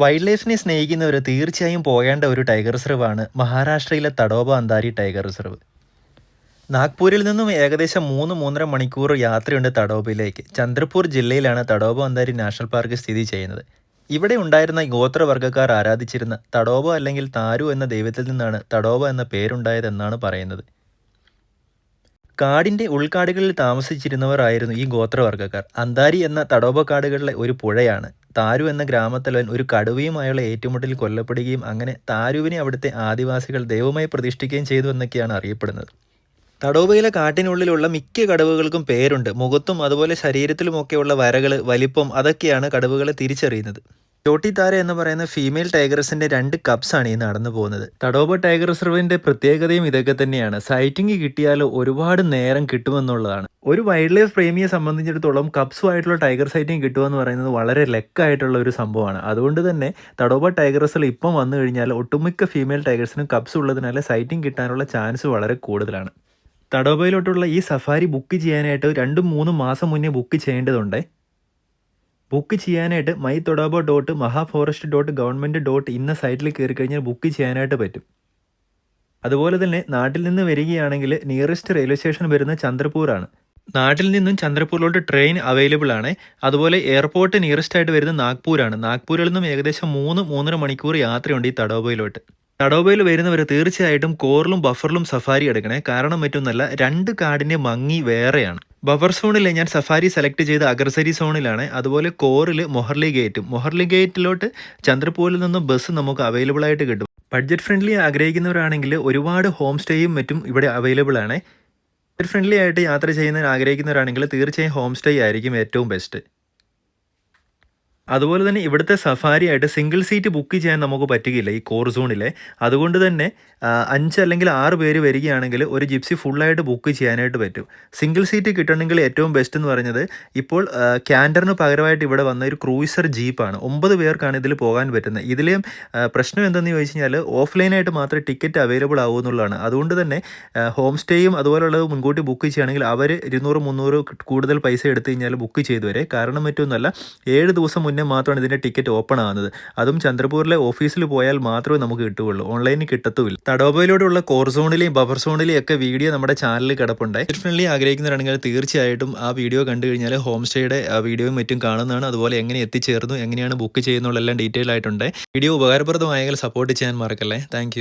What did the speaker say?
Wild ലൈഫിനെ സ്നേഹിക്കുന്നവർ തീർച്ചയായും പോകേണ്ട ഒരു ടൈഗർ റിസർവാണ് മഹാരാഷ്ട്രയിലെ തടോബ അന്താരി ടൈഗർ റിസർവ് നാഗ്പൂരിൽ നിന്നും ഏകദേശം മൂന്ന് മൂന്നര മണിക്കൂർ യാത്രയുണ്ട് തടോബയിലേക്ക്. ചന്ദ്രപൂർ ജില്ലയിലാണ് തടോബ അന്താരി നാഷണൽ പാർക്ക് സ്ഥിതി ചെയ്യുന്നത്. ഇവിടെ ഉണ്ടായിരുന്ന ഗോത്രവർഗക്കാർ ആരാധിച്ചിരുന്ന തടോബ അല്ലെങ്കിൽ താരു എന്ന ദൈവത്തിൽ നിന്നാണ് തടോബ എന്ന പേരുണ്ടായതെന്നാണ് പറയുന്നത്. കാടിന്റെ ഉൾക്കാടുകളിൽ താമസിച്ചിരുന്നവരായിരുന്നു ഈ ഗോത്രവർഗക്കാർ. അന്താരി എന്ന തടോബ കാടുകളിലെ ഒരു പുഴയാണ്. താരു എന്ന ഗ്രാമത്തലവൻ ഒരു കടുവയുമായുള്ള ഏറ്റുമുട്ടലിൽ കൊല്ലപ്പെടുകയും അങ്ങനെ താരുവിനെ അവിടുത്തെ ആദിവാസികൾ ദൈവമായി പ്രതിഷ്ഠിക്കുകയും ചെയ്തു എന്നൊക്കെയാണ് അറിയപ്പെടുന്നത്. തടോബയിലെ കാട്ടിനുള്ളിലുള്ള മിക്ക കടുവകൾക്കും പേരുണ്ട്. മുഖത്തും അതുപോലെ ശരീരത്തിലുമൊക്കെയുള്ള വരകൾ വലിപ്പം അതൊക്കെയാണ് കടുവകളെ തിരിച്ചറിയുന്നത്. ചോട്ടിത്താര എന്ന് പറയുന്ന ഫീമെയിൽ ടൈഗറസിന്റെ രണ്ട് കപ്സ് ആണ് ഈ നടന്നു പോകുന്നത്. തടോബ ടൈഗർ റിസർവിന്റെ പ്രത്യേകതയും ഇതൊക്കെ തന്നെയാണ്. സൈറ്റിംഗ് കിട്ടിയാൽ ഒരുപാട് നേരം കിട്ടുമെന്നുള്ളതാണ്. ഒരു വൈൽഡ് ലൈഫ് പ്രേമിയെ സംബന്ധിച്ചിടത്തോളം കപ്സുമായിട്ടുള്ള ടൈഗർ സൈറ്റിംഗ് കിട്ടുക എന്ന് പറയുന്നത് വളരെ ലെക്കായിട്ടുള്ള ഒരു സംഭവമാണ്. അതുകൊണ്ട് തന്നെ തടോബ ടൈഗർ റിസർവ് ഇപ്പം വന്നു കഴിഞ്ഞാൽ ഒട്ടുമിക്ക ഫീമെയിൽ ടൈഗേഴ്സിനും കപ്സ് ഉള്ളതിനാൽ സൈറ്റിംഗ് കിട്ടാനുള്ള ചാൻസ് വളരെ കൂടുതലാണ്. തടോബയിലോട്ടുള്ള ഈ സഫാരി ബുക്ക് ചെയ്യാനായിട്ട് രണ്ടും മൂന്നും മാസം മുന്നേ ബുക്ക് ചെയ്യേണ്ടതുണ്ട്. ബുക്ക് ചെയ്യാനായിട്ട് my Tadoba dot Mahaforest dot government dot ഇന്ന സൈറ്റിൽ കയറി കഴിഞ്ഞാൽ ബുക്ക് ചെയ്യാനായിട്ട് പറ്റും. അതുപോലെ തന്നെ നാട്ടിൽ നിന്ന് വരികയാണെങ്കിൽ നിയറസ്റ്റ് റെയിൽവേ സ്റ്റേഷൻ വരുന്ന ചന്ദ്രപൂറാണ് നാട്ടിൽ നിന്നും ചന്ദ്രപൂരിലോട്ട് ട്രെയിൻ അവൈലബിൾ ആണ്. അതുപോലെ എയർപോർട്ട് നിയറസ്റ്റ് ആയിട്ട് വരുന്നത് നാഗ്പൂരാണ്. നാഗ്പൂരിൽ നിന്നും ഏകദേശം മൂന്ന് മൂന്നര മണിക്കൂർ യാത്രയുണ്ട് ഈ തടോബയിലോട്ട് തടോബയിൽ വരുന്നവർ തീർച്ചയായിട്ടും കോറിലും ബഫറിലും സഫാരി എടുക്കണേ. കാരണം മറ്റൊന്നല്ല രണ്ട് കാടിന്റെ മങ്ങി വേറെയാണ്. ബഫർ സോണിൽ ഞാൻ സഫാരി സെലക്ട് ചെയ്ത അഗ്രസരി സോണിലാണ്. അതുപോലെ കോറിൽ മൊഹർലി ഗേറ്റും. മൊഹർലി ഗേറ്റിലോട്ട് ചന്ദ്രപൂരിൽ നിന്നും ബസ് നമുക്ക് അവൈലബിൾ ആയിട്ട് കിട്ടും. ബഡ്ജറ്റ് ഫ്രണ്ട്ലി ആഗ്രഹിക്കുന്നവരാണെങ്കിൽ ഒരുപാട് ഹോം സ്റ്റേയും മറ്റും ഇവിടെ അവൈലബിൾ ആണ്. ബഡ്ജറ്റ് ഫ്രണ്ട്ലി ആയിട്ട് യാത്ര ചെയ്യുന്നതിന് ആഗ്രഹിക്കുന്നവരാണെങ്കിൽ തീർച്ചയായും ഹോം സ്റ്റേ ആയിരിക്കും ഏറ്റവും ബെസ്റ്റ് അതുപോലെ തന്നെ ഇവിടുത്തെ സഫാരി ആയിട്ട് സിംഗിൾ സീറ്റ് ബുക്ക് ചെയ്യാൻ നമുക്ക് പറ്റുകയില്ല ഈ കോർ സോണിലെ അതുകൊണ്ട് തന്നെ അഞ്ച് അല്ലെങ്കിൽ ആറ് പേര് വരികയാണെങ്കിൽ ഒരു ജിപ്സി ഫുള്ളായിട്ട് ബുക്ക് ചെയ്യാനായിട്ട് പറ്റും. സിംഗിൾ സീറ്റ് കിട്ടണമെങ്കിൽ ഏറ്റവും ബെസ്റ്റ് എന്ന് പറയുന്നത് ഇപ്പോൾ ക്യാൻഡറിന് പകരമായിട്ട് ഇവിടെ വന്ന ഒരു ക്രൂയിസർ ജീപ്പാണ് ഒമ്പത് പേർക്കാണ് ഇതിൽ പോകാൻ പറ്റുന്നത്. ഇതിലെയും പ്രശ്നം എന്തെന്ന് ചോദിച്ചു കഴിഞ്ഞാൽ ഓഫ്ലൈനായിട്ട് മാത്രമേ ടിക്കറ്റ് അവൈലബിൾ ആവൂ എന്നുള്ളതാണ്. അതുകൊണ്ട് തന്നെ ഹോം സ്റ്റേയും അതുപോലുള്ളത് മുൻകൂട്ടി ബുക്ക് ചെയ്യുകയാണെങ്കിൽ അവർ ഇരുന്നൂറ് മുന്നൂറ് കൂടുതൽ പൈസ എടുത്തു കഴിഞ്ഞാൽ ബുക്ക് ചെയ്തു വരെ കാരണം മറ്റൊന്നുമല്ല ഏഴ് ദിവസം മുന്നേ മാത്രമാണ് ഇതിന്റെ ടിക്കറ്റ് ഓപ്പൺ ആകുന്നത് അതും ചന്ദ്രപൂരിലെ ഓഫീസിൽ പോയാൽ മാത്രമേ നമുക്ക് കിട്ടുകയുള്ളൂ. ഓൺലൈനിൽ കിട്ടത്തുമില്ല. തടോബയിലൂടെയുള്ള കോർ സോണിലെയും ബഫർ സോണിലെയും ഒക്കെ വീഡിയോ നമ്മുടെ ചാനലിൽ കിടപ്പുണ്ട്. ഫ്രണ്ട്ലി ആഗ്രഹിക്കുന്നവരാണെങ്കിൽ തീർച്ചയായിട്ടും ആ വീഡിയോ കണ്ടു കഴിഞ്ഞാൽ ഹോം സ്റ്റേയുടെ വീഡിയോയും മറ്റും കാണുന്നതാണ്. അതുപോലെ എങ്ങനെ എത്തിച്ചേർന്നു എങ്ങനെയാണ് ബുക്ക് ചെയ്യുന്നുള്ള എല്ലാം ഡീറ്റെയിൽ ആയിട്ടുണ്ട്. വീഡിയോ ഉപകാരപ്രദമായെങ്കിൽ സപ്പോർട്ട് ചെയ്യാൻ മറക്കല്ലേ. താങ്ക്